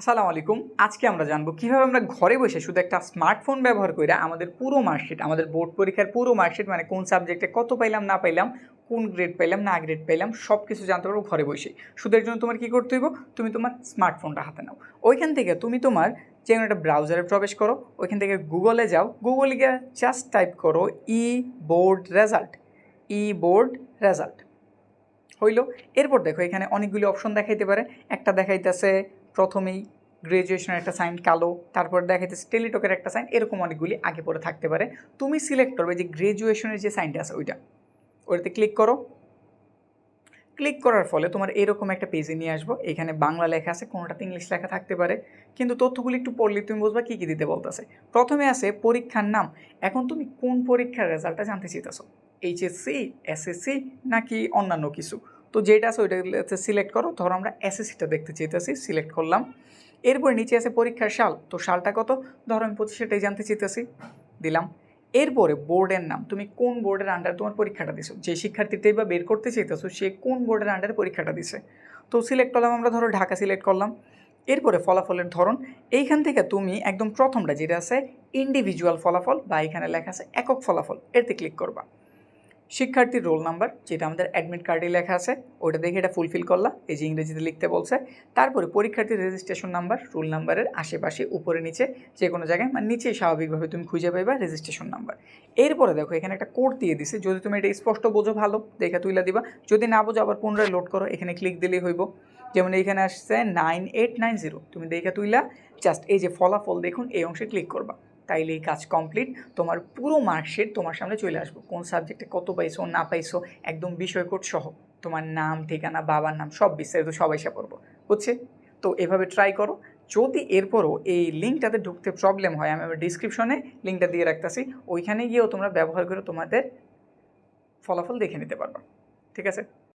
আসসালামু আলাইকুম। আজকে আমরা জানব কীভাবে আমরা ঘরে বসে শুধু একটা স্মার্টফোন ব্যবহার করে আমাদের পুরো মার্কশিট আমাদের বোর্ড পরীক্ষার পুরো মার্কশিট মানে কোন সাবজেক্টে কত পাইলাম, না পাইলাম, কোন গ্রেড পাইলাম, না গ্রেড পাইলাম সব কিছু জানতে পারব ঘরে বসে। এর জন্য তোমার কী করতে হইব? তুমি তোমার স্মার্টফোনটা হাতে নাও। ওইখান থেকে তুমি তোমার যে কোনো একটা ব্রাউজারে প্রবেশ করো, ওইখান থেকে গুগলে যাও। গুগলে গিয়ে জাস্ট টাইপ করো E board result E board result হইল। এরপর দেখো এখানে অনেকগুলি অপশন দেখাইতে পারে। একটা দেখাইতেছে প্রথমেই গ্রাজুয়েশনের একটা সাইন কালো, তারপর দেখাইতেছে টেলিটকের একটা সাইন এরকম অনেকগুলি আগে পরে থাকতে পারে। তুমি সিলেক্ট করবে যে গ্রাজুয়েশনের যে সাইনটা আছে ওইটা। ওইটাতে ক্লিক করো। ক্লিক করার ফলে তোমার এরকম একটা পেজে নিয়ে আসব। এখানে বাংলা লেখা আছে, কোনোটাতে ইংলিশ লেখা থাকতে পারে। কিন্তু তথ্যগুলি একটু পড়লে তুমি বুঝবা কী কী দিতে বলতেছে। প্রথমে আছে পরীক্ষার নাম। এখন তুমি কোন পরীক্ষার রেজাল্টটা জানতে চাইতেছো? এইচএসসি এসএসসি নাকি অন্যান্য কিছু? তো যেটা আছে ওইটা সিলেক্ট করো। ধরো আমরা এসএসসিটা দেখতে চাইতেছি সিলেক্ট করলাম। এরপর নিচে আছে পরীক্ষার সাল। তো সালটা কত? ধরো আমি পঁচিশেটাই জানতে চাইতেছি, দিলাম। এরপরে বোর্ডের নাম। তুমি কোন বোর্ডের আন্ডারে তোমার পরীক্ষাটা দিছো? যে শিক্ষার্থীটাই বা বের করতে চাইতেছো, সে কোন বোর্ডের আন্ডারে পরীক্ষাটা দিছে? তো সিলেক্ট করলাম আমরা, ধরো ঢাকা সিলেক্ট করলাম। এরপরে ফলাফলের ধরন। এইখান থেকে তুমি একদম প্রথমটা যেটা আছে ইন্ডিভিজুয়াল ফলাফল বা এখানে লেখা আছে একক ফলাফল। এতে ক্লিক করবা। শিক্ষার্থীর রোল নাম্বার, যেটা আমাদের অ্যাডমিট কার্ডে লেখা আছে ওটা দেখে এটা ফুলফিল করলা এই যে ইংরেজিতে লিখতে বলছে। তারপরে পরীক্ষার্থীর রেজিস্ট্রেশন নাম্বার রোল নাম্বারের আশেপাশে উপরে নিচে যে কোনো জায়গায় মানে নিচে স্বাভাবিকভাবে তুমি খুঁজে পাইবা রেজিস্ট্রেশন নাম্বার এরপরে দেখো, এখানে একটা কোড দিয়ে দিছে, যদি তুমি এটা স্পষ্ট বোঝো ভালো, দেখে তুইলা দিবা। যদি না বোঝো, আবার পুনরায় লোড করো, এখানে ক্লিক দিলেই হইব। যেমন এইখানে আসছে নাইন এইট নাইন জিরো তুমি দেখে তুইলা জাস্ট এই যে ফলাফল দেখুন, এই অংশে ক্লিক করবা। তাইলে এই কাজ কমপ্লিট তোমার পুরো মার্কশিট তোমার সামনে চলে আসব। কোন সাবজেক্টে কত পাইছো, না পাইছো, একদম বিষয়কোট সহ। তোমার নাম, ঠিকানা, বাবার নাম, সব বিস্তারিত সবাই এসে পড়ব। বুঝছে? তো এভাবে ট্রাই করো। যদি এরপরও এই লিঙ্কটাতে ঢুকতে প্রবলেম হয়, আমি আমার ডিসক্রিপশনে লিঙ্কটা দিয়ে রাখতেছি, ওইখানে গিয়েও তোমরা ব্যবহার করে তোমাদের ফলাফল দেখে নিতে পারবা। ঠিক আছে?